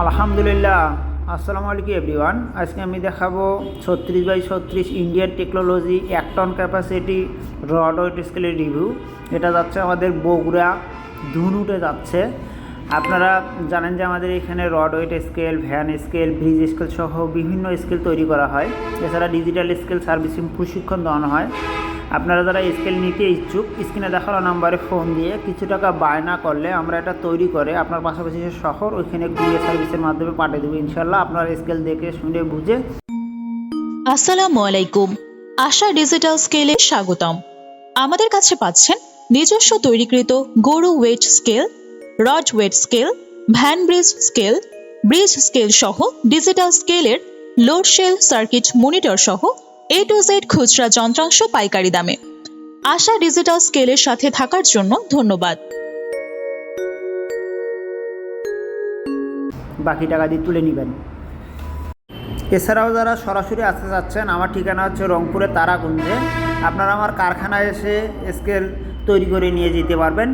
আলহামদুলিল্লাহ। আসসালামু আলাইকুম, এভরিওয়ান। আজকে আমি দেখাবো ছত্রিশ বাই ছত্রিশ ইন্ডিয়ান টেকনোলজি এক টন ক্যাপাসিটি রড ওয়েট স্কেলের রিভিউ এটা যাচ্ছে আমাদের বগুড়া ধুনুটে যাচ্ছে। আপনারা জানেন যে আমাদের এখানে rod weight scale van scale bridge scale সহ বিভিন্ন স্কেল তৈরি করা হয়। এছাড়া ডিজিটাল স্কেল সার্ভিসিং প্রশিক্ষণ দেওয়ানো হয়। আপনারা যারা স্কেল নিতে ইচ্ছুক স্ক্রিনে দেখানো নাম্বারে ফোন দিয়ে কিছু টাকা বায়না করলে আমরা এটা তৈরি করে আপনার পাশাপাশি যে শহর, ওইখানে কুরিয়ার সার্ভিসের মাধ্যমে পাঠিয়ে দেবো। ইনশাল্লাহ আপনার স্কেল দেখে শুনে বুঝে। আসসালামু আলাইকুম। আশা ডিজিটাল স্কেলে স্বাগতম। আমাদের কাছে পাচ্ছেন নিজস্ব তৈরিকৃত গরু weight scale rod weight scale van bridge scale bridge scale সহ ডিজিটাল স্কেলের লোড শেল সার্কিট মনিটর সহ এ টু জেড খুচরা যন্ত্রাংশ পাইকারি দামে। আশা ডিজিটাল স্কেলের সাথে থাকার জন্য ধন্যবাদ। বাকি টাকা দিয়ে তুলে নেবেন। এছাড়াও যারা সরাসরি আসতে চাচ্ছেন, আমার ঠিকানা হচ্ছে রংপুরের তারাগুঞ্জে। আপনারা আমার কারখানায় এসে স্কেল তৈরি করে নিয়ে যেতে পারবেন।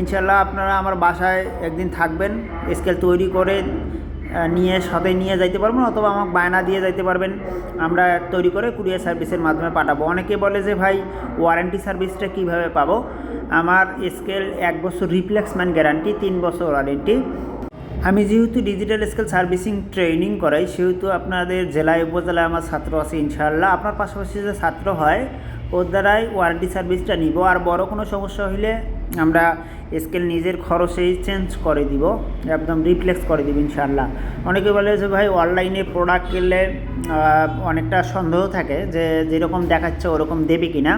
ইনশাল্লাহ আপনারা আমার বাসায় একদিন থাকবেন, স্কেল তৈরি করে নিয়ে সাথে নিয়ে যাইতে পারবেন অথবা আমাকে বায়না দিয়ে যাইতে পারবেন। আমরা তৈরি করে কুরিয়ার সার্ভিসের মাধ্যমে পাঠাবো। অনেকে বলে যে, ভাই ওয়ারেন্টি সার্ভিসটা কীভাবে পাবো? আমার স্কেল এক বছর রিপ্লেসমেন্ট গ্যারান্টি তিন বছর ওয়ারেন্টি আমি যেহেতু ডিজিটাল স্কেল সার্ভিসিং ট্রেনিং করাই, সেহেতু আপনাদের জেলায়, উপজেলায় আমার ছাত্র আছে ইনশাআল্লাহ। আপনার পাশাপাশি যে ছাত্র হয়, ওর দ্বারাই ওয়ারেন্টি সার্ভিসটা নিব। আর বড় কোনো সমস্যা হলে আমরা স্কেল নিজের খরচেই চেঞ্জ করে দিব, একদম রিপ্লেক্স করে দিব ইনশাআল্লাহ। অনেকে বলে যে ভাই অনলাইনে প্রোডাক্ট কিনলে অনেকটা সন্দেহ থাকে যে যেরকম দেখাচ্ছে ওরকম দেবে কি না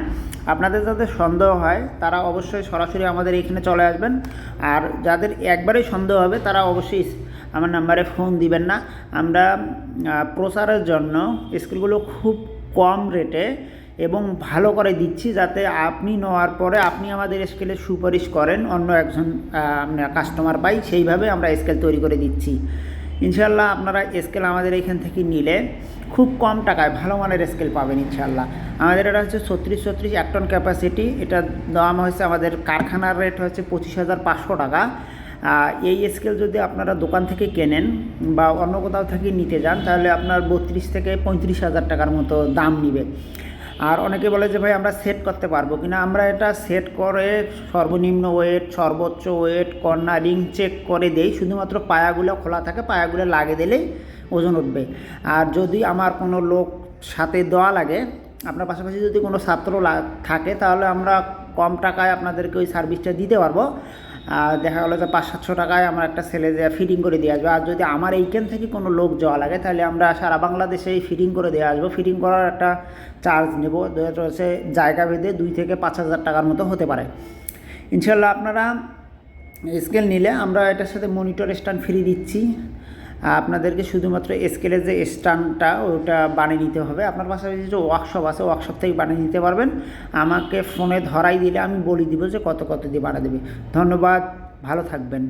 আপনাদের যাদের সন্দেহ হয়, তারা অবশ্যই সরাসরি আমাদের এখানে চলে আসবেন। আর যাদের একবারেই সন্দেহ হবে, তারা অবশ্যই আমার নাম্বারে ফোন দিবেন না। আমরা প্রচারের জন্য স্কিলগুলো খুব কম রেটে এবং ভালো করে দিচ্ছি যাতে আপনি নেওয়ার পরে আপনি আমাদের স্কেলে সুপারিশ করেন, অন্য একজন কাস্টমার পাই, সেইভাবে আমরা স্কেল তৈরি করে দিচ্ছি। ইনশাল্লাহ আপনারা স্কেল আমাদের এখান থেকে নিলে খুব কম টাকায় ভালো মানের স্কেল পাবেন ইনশাল্লাহ আমাদের এটা হচ্ছে ছত্রিশ ছত্রিশ এক টন ক্যাপাসিটি এটা দাম হয়েছে আমাদের কারখানার রেট হচ্ছে পঁচিশ হাজার পাঁচশো টাকা। এই স্কেল যদি আপনারা দোকান থেকে কেনেন বা অন্য কোথাও থেকে নিতে যান, তাহলে আপনার বত্রিশ থেকে পঁয়ত্রিশ হাজার টাকার মতো দাম নিবে। আর অনেকে বলে যে, ভাই, আমরা সেট করতে পারব কিনা? আমরা এটা সেট করে সর্বনিম্ন ওয়েট সর্বোচ্চ ওয়েট কর্নারিং চেক করে দেই। শুধুমাত্র পায়াগুলো খোলা থাকে, পায়াগুলো লাগিয়ে দিলেই ওজন উঠবে। আর যদি আমার কোনো লোক সাথে দেওয়া লাগে, আপনার পাশাপাশি যদি কোনো ছাত্র থাকে, তাহলে আমরা কম টাকায় আপনাদেরকে ওই সার্ভিসটা দিতে পারব। দেখা গেলো যে পাঁচ সাতশো টাকায় আমরা একটা ছেলে দেওয়া ফিটিং করে দিয়ে আসবে। আর যদি আমার এইখান থেকে কোনো লোক যাওয়া লাগে, তাহলে আমরা সারা বাংলাদেশে ফিডিং করে দিয়ে আসব। ফিটিং করার একটা চার্জ নেব। হচ্ছে জায়গা ভেদে দুই থেকে পাঁচ হাজার টাকার মতো হতে পারে। ইনশাল্লাহ আপনারা স্কেল নিলে আমরা এটার সাথে মনিটর স্ট্যান্ড ফ্রি দিচ্ছি। আপনাদেরকে শুধুমাত্র স্কেলের যে স্ট্যান্ডটা ওটা বানিয়ে নিতে হবে। আপনার পাশাপাশি যে ওয়ার্কশপ আছে ওয়ার্কশপ থেকে বানিয়ে নিতে পারবেন। আমাকে ফোনে ধরাই দিলে আমি বলি দিব যে কত কত দিয়ে বানা দেবে। ধন্যবাদ, ভালো থাকবেন।